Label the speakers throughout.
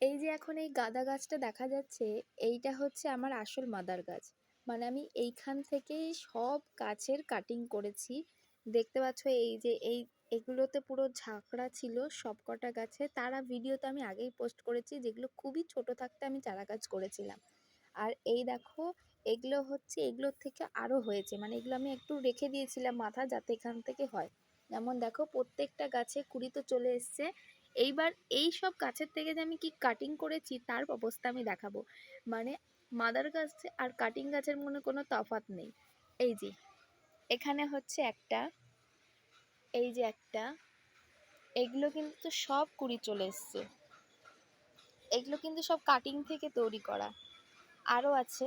Speaker 1: এই যে এখন এই গাঁদা গাছটা দেখা যাচ্ছে, এইটা হচ্ছে আমার আসল মাদার গাছ। মানে আমি এইখান থেকেই সব গাছের কাটিং করেছি। দেখতে পাচ্ছ এই যে এই, এগুলোতে পুরো ঝাঁকড়া ছিল সব কটা গাছে। তারা ভিডিও তো আমি আগেই পোস্ট করেছি যেগুলো খুবই ছোট থাকতে আমি চারা গাছ করেছিলাম। আর এই দেখো, এগুলো হচ্ছে, এগুলোর থেকে আরও হয়েছে। মানে এগুলো আমি একটু রেখে দিয়েছিলাম মাথা যাতে এখান থেকে হয়। যেমন দেখো, প্রত্যেকটা গাছে কুড়ি তো চলে এসছে। এইবার এই সব গাছের থেকে যে আমি কি কাটিং করেছি, তার অবস্থা আমি দেখাবো। মানে মাদার গাছ আর কাটিং গাছের মনে কোনো তফাৎ নেই। এই যে, এখানে হচ্ছে একটা, এই যে একটা, এগুলো কিন্তু সব কুড়ি চলে এসছে। এগুলো কিন্তু সব কাটিং থেকে তৈরি করা। আরও আছে,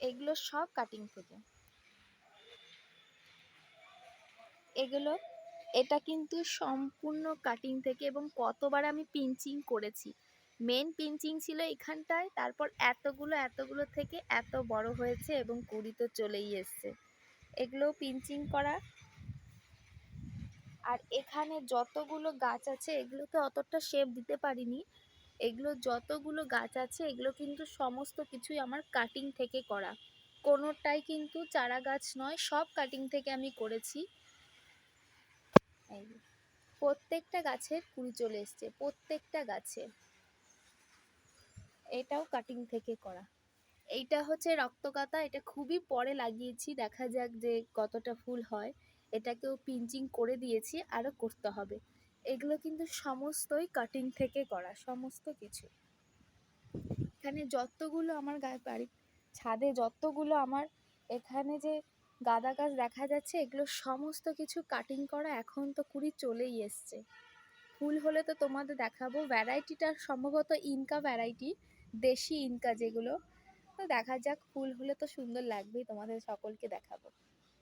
Speaker 1: এগুলো সব কাটিং থেকে। এগুলো এটা কিন্তু সম্পূর্ণ কাটিং থেকে এবং কতবার আমি পিঞ্চিং করেছি। মেন পিঞ্চিং ছিল এখানটায়, তারপর এতগুলো এতগুলো থেকে এত বড় হয়েছে এবং কুড়ি তো চলেই এসছে। এগুলো পিঞ্চিং করা। আর এখানে যতগুলো গাছ আছে এগুলোতে অতটা শেপ দিতে পারিনি। এগুলো যতগুলো গাছ আছে, এগুলো কিন্তু সমস্ত কিছুই আমার কাটিং থেকে করা। কোনোটাই কিন্তু চারা গাছ নয়, সব কাটিং থেকে আমি করেছি। এই প্রত্যেকটা গাছের কুড়ি চলে এসছে, প্রত্যেকটা গাছে। এটাও কাটিং থেকে করা। এইটা হচ্ছে রক্তকাতা, এটা খুবই পরে লাগিয়েছি, দেখা যাক যে কতটা ফুল হয়। এটাকেও পিঞ্চিং করে দিয়েছি আরও করতে হবে। এগুলো কিন্তু সমস্তই কাটিং থেকে করা, সমস্ত কিছু। এখানে যতগুলো আমার গায়ে বাড়ির ছাদে যতগুলো আমার, এখানে যে গাঁদা গাছ দেখা যাচ্ছে, এগুলো সমস্ত কিছু কাটিং করা এখন তো কুড়ি চলেই এসছে। ফুল হলে তো তোমাদের দেখাবো ভ্যারাইটিটা সম্ভবত ইনকা ভ্যারাইটি দেশি ইনকা যেগুলো। তো দেখা যাক, ফুল হলে তো সুন্দর লাগবেই, তোমাদের সকলকে দেখাবো।